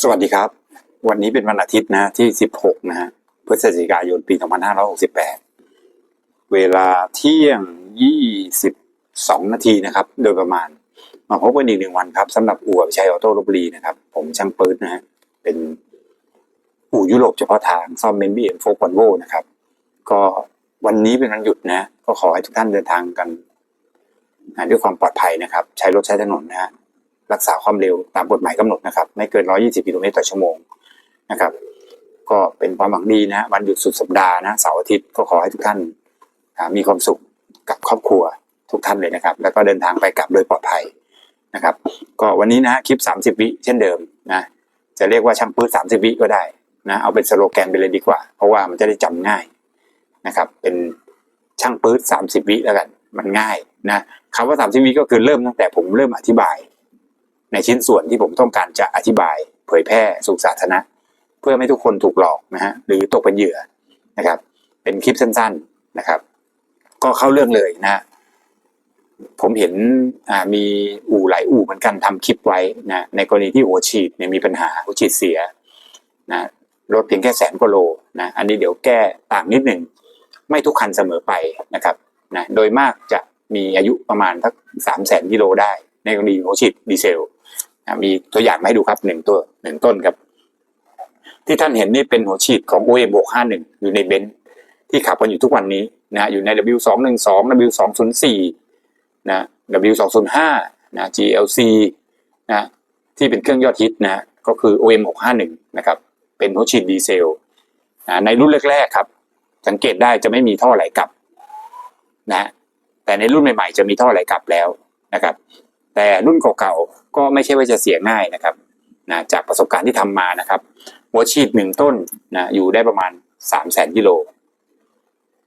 สวัสดีครับ วันนี้เป็นวันอาทิตย์นะที่ 16 นะฮะพฤศจิกายนปี 2568 เวลาเที่ยง 22 นาทีนะครับ โดยประมาณ มาพบกันอีกหนึ่งวันครับสำหรับอู่อภิชัยออโต้ลบรีนะครับ ผมช่างปืนนะฮะเป็นอู่ยุโรปเฉพาะทางซ่อมเบนบี้เอ็นโฟกวันโวนะครับ ก็วันนี้เป็นวันหยุดนะ ก็ขอให้ทุกท่านเดินทางกันด้วยความปลอดภัยนะครับ ใช้รถใช้ถนนนะฮะ รักษาความเร็วตามกฎหมายกำหนดนะครับ ไม่เกิน 120 กิโลเมตรต่อชั่วโมงนะครับ ก็เป็นความหวังดีนะวันหยุดสุดสัปดาห์นะเสาร์อาทิตย์ก็ขอให้ทุกท่านมีความสุขกับครอบครัวทุกท่านเลยนะครับ แล้วก็เดินทางไปกลับโดยปลอดภัยนะครับ ก็วันนี้นะคลิป 30 วิเช่นเดิมนะจะเรียกว่าช่างปื้ด30 วิก็ได้นะเอาเป็นสโลแกนไปเลยดีกว่า เพราะว่ามันจะได้จำง่ายนะครับ เป็นช่างปื้ด30 วิแล้วกันมันง่ายนะคำว่า 30 วิก็คือเริ่มตั้งแต่ผมเริ่มอธิบาย ในชิ้นส่วนที่ผมต้องการจะอธิบายเผยแพร่สู่สาธารณะ เพื่อไม่ให้ทุกคนถูกหลอกนะฮะหรือตกเป็นเหยื่อนะครับ เป็นคลิปสั้นๆนะครับ ก็เข้าเรื่องเลยนะผมเห็นมีอู่หลายอู่เหมือนกันทำคลิปไว้นะในกรณีที่หัวฉีดเนี่ยมีปัญหาหัวฉีดเสียนะรถเพียงแค่แสนกว่าโลนะอันนี้เดี๋ยวแก้ต่างนิดหนึ่งไม่ทุกคันเสมอไปนะครับนะโดยมากจะมีอายุประมาณสักสามแสนกิโลได้ ในกรณีหัวฉีดดีเซล มีตัวอย่างมาให้ดูครับหนึ่งตัวหนึ่งต้นครับ ที่ท่านเห็นนี่เป็นหัวฉีดของ OM 6 5 1 อยู่ในเบนซ์ที่ขับกันอยู่ทุกวันนี้นะอยู่ใน W 2 1 2 W 2 0 4 นะ W 2 0 5 นะ GLC นะที่เป็นเครื่องยอดฮิตนะก็คือ OM 6 5 1นะครับเป็นหัวฉีดดีเซลนะในรุ่นแรกๆครับ สังเกตได้จะไม่มีท่อไหลกลับนะแต่ในรุ่นใหม่ๆจะมีท่อไหลกลับแล้วนะครับ แต่รุ่นเก่าๆก็ไม่ใช่ว่าจะเสียง่ายนะครับนะจากประสบการณ์ที่ทำมานะครับหัวฉีดหนึ่งต้นนะอยู่ได้ประมาณสามแสนกิโล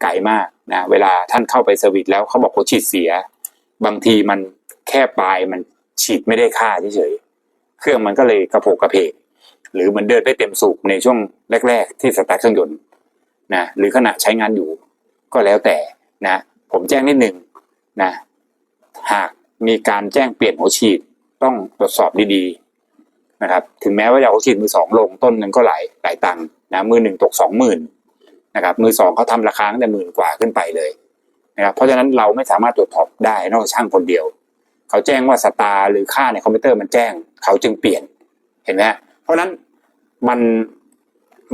ไกลมากนะเวลาท่านเข้าไปเซอร์วิสแล้วเขาบอกหัวฉีดเสีย บางทีมันแค่ปลายมันฉีดไม่ได้ค่าเฉยๆเครื่องมันก็เลยกระโผกกระเพกหรือมันเดินไม่เต็มสูบในช่วงแรก ๆ ที่สตาร์ทเครื่องยนต์นะหรือขณะใช้งานอยู่ ก็แล้วแต่นะ ผมแจ้งนิดหนึ่งนะหาก มีการแจ้งเปลี่ยนหัวฉีดต้องตรวจสอบดีๆนะครับ ถึงแม้ว่าจะหัวฉีดมือสองลงต้นหนึ่งก็หลายหลายตังค์นะมือหนึ่งตกสองหมื่นนะครับมือสองเขาทำราคาตั้งแต่หมื่นกว่าขึ้นไปเลยนะครับเพราะฉะนั้นเราไม่สามารถตรวจสอบได้นอกจากช่างคนเดียว เขาแจ้งว่าสตาร์หรือค่าในคอมพิวเตอร์มันแจ้ง เขาจึงเปลี่ยนเห็นไหมเพราะฉะนั้นมัน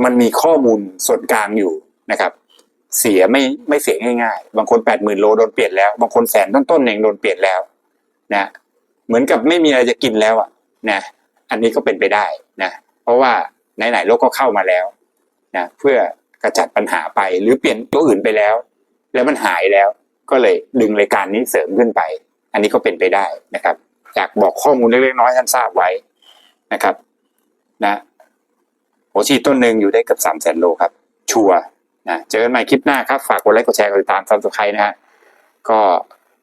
มันมีข้อมูลส่วนกลางอยู่นะครับ เสียไม่ไม่เสียง่ายๆ บางคนแปดหมื่นโลโดนเปลี่ยนแล้ว บางคนแสนต้นๆเองโดนเปลี่ยนแล้ว นะเหมือนกับไม่มีอะไรจะกินแล้วอะนะอันนี้ก็เป็นไปได้นะเพราะว่าไหนๆโลกก็เข้ามาแล้วนะเพื่อกระจัดปัญหาไปหรือเปลี่ยนตัวอื่นไปแล้ว แล้วมันหายแล้วก็เลยดึงรายการนี้เสริมขึ้นไป อันนี้ก็เป็นไปได้นะครับอยากบอกข้อมูลเล็กๆน้อยๆท่านทราบไว้นะครับ นะโอชีต้นหนึ่งอยู่ได้เกือบสามแสนโลครับ ชัวนะเจอกันใหม่คลิปหน้าครับ ฝากกดไลค์กดแชร์กดติดตามซับสไครต์นะฮะก็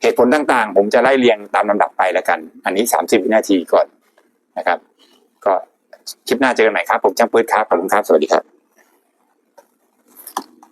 เหตุผลต่างๆ ผมจะไล่เรียงตามลำดับไปแล้วกัน อันนี้ 30 วินาทีก่อนนะครับ ก็คลิปหน้าเจอกันใหม่ครับ ผมจ้างปื้ดครับขอบคุณครับ สวัสดีครับ